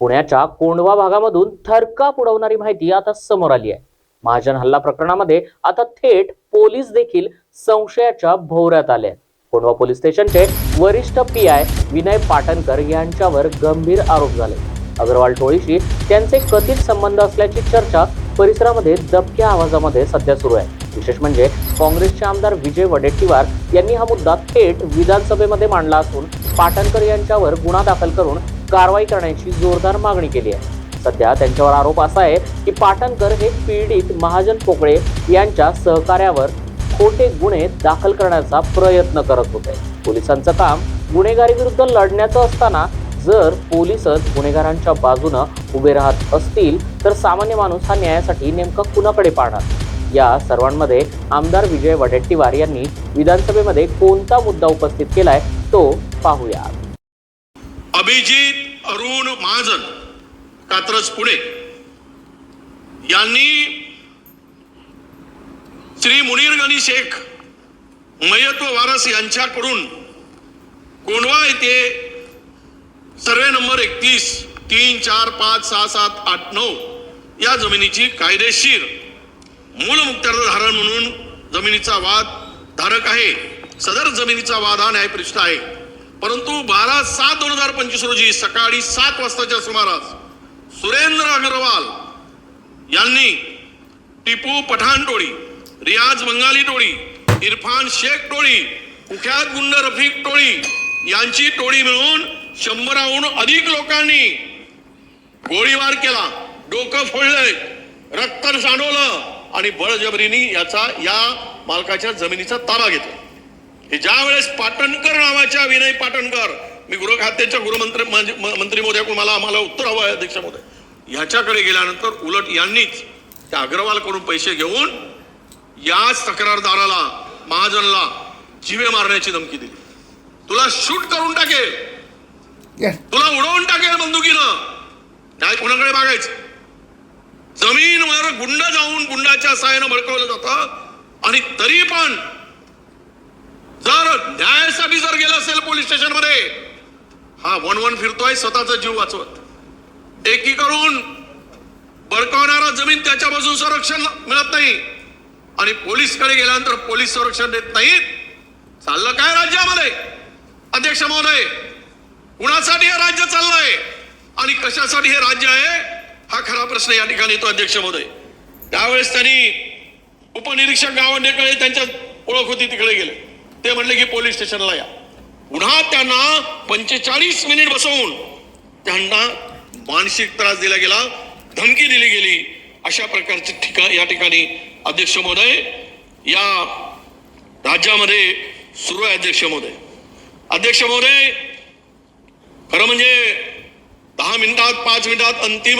पुण्याच्या कोंडवा भागामधून थरकाप उडवणारी माहिती आता समोर आली आहे. महाजन हल्ला प्रकरणामध्ये आता थेट पोलीस देखील संशयाच्या भोवऱ्यात आले कोंडवा पोलीस स्टेशनचे वरिष्ठ पी आय विनय पाटणकर यांच्यावर गंभीर आरोप झाले. अग्रवाल टोळीशी त्यांचे कथित संबंध असल्याची चर्चा परिसरामध्ये दबक्या आवाजामध्ये सध्या सुरू आहे. विशेष म्हणजे काँग्रेसचे आमदार विजय वडेट्टीवार यांनी हा मुद्दा थेट विधानसभेमध्ये मांडला असून पाटणकर यांच्यावर गुन्हा दाखल करून कारवाई करण्याची जोरदार मागणी केली आहे. सध्या त्यांच्यावर आरोप असा आहे की पाटणकर हे पीडित महाजन पोकळे यांच्या सहकार्यावर खोटे गुन्हे दाखल करण्याचा प्रयत्न करत होते. पोलिसांचं काम गुन्हेगारी विरुद्ध लढण्याचं असताना जर पोलिसच गुन्हेगारांच्या बाजूनं उभे राहत असतील तर सामान्य माणूस हा न्यायासाठी नेमका कुणाकडे पाहणार? या सर्वांमध्ये आमदार विजय वडेट्टीवार यांनी विधानसभेमध्ये कोणता मुद्दा उपस्थित केलाय तो पाहूया. अभिजित अरुण महाजन कात्रज पुणे. यांनी श्री मुनीर गनी शेख मयत वारस यांच्याकडून कोंढवा येथे सर्वे नंबर एकतीस तीन चार पाच सहा सात आठ नऊ या जमिनीची कायदेशीर मूल धारण म्हणून जमिनीचा वाद धारक आहे. सदर जमिनीचा वाद हा न्यायपृष्ठ आहे. परंतु बारा सात दोन हजार पंचवीस रोजी सकाळी सात वाजताच्या सुमारास सुरेंद्र अग्रवाल यांनी टिपू पठाण टोळी रियाज बंगाली टोळी इरफान शेख टोळी कुख्यात गुंड रफीक टोळी यांची टोळी मिळून शंभराहून अधिक लोकांनी गोळीबार केला. डोकं फोडलंय रक्त सांडवलं आणि बळजबरीने याचा या मालकाच्या जमिनीचा ताबा घेतला. हे ज्या वेळेस पाटणकर नावाच्या विनय पाटणकर मी गृह खात्याच्या गृहमंत्री मंत्री महोदयाकडून मला आम्हाला उत्तर हवं आहे अध्यक्ष महोदय ह्याच्याकडे गेल्यानंतर उलट यांनीच त्या अग्रवालकडून पैसे घेऊन याच तक्रारदाराला महाजनला जिवे मारण्याची धमकी दिली. तुला शूट करून टाकेल. तुला उडवून टाकेल बंदुकीनं. नाही कुणाकडे मागायचं? जमीनवर गुंड जाऊन गुंडाच्या साहाय्यानं भडकवलं जातं. आणि तरी पण जर न्यायासाठी जर गेला असेल पोलीस स्टेशनमध्ये हा वन वन फिरतोय स्वतःचा जीव वाचवत. एकीकडून बळकावणारा जमीन त्याच्या बाजून संरक्षण मिळत नाही. आणि पोलीसकडे गेल्यानंतर पोलीस संरक्षण देत नाहीत. चाललं काय राज्यामध्ये? अध्यक्ष महोदय कुणासाठी हे राज्य चाललंय? आणि कशासाठी हे राज्य आहे? हा खरा प्रश्न या ठिकाणी येतो अध्यक्ष महोदय. त्यावेळेस त्यांनी उपनिरीक्षक गावंडेकडे त्यांच्या ओळख होती तिकडे गेले. ते म्हणले की पोलीस स्टेशनला या. पुन्हा त्यांना पंचेचाळीस मिनिट बसवून त्यांना मानसिक त्रास दिला गेला धमकी दिली गेली. अशा प्रकारचे ठिकाण या ठिकाणी अध्यक्ष महोदय या राज्यामध्ये सुरू आहे अध्यक्ष महोदय. अध्यक्ष महोदय खरं म्हणजे दहा मिनिटात पाच मिनिटात अंतिम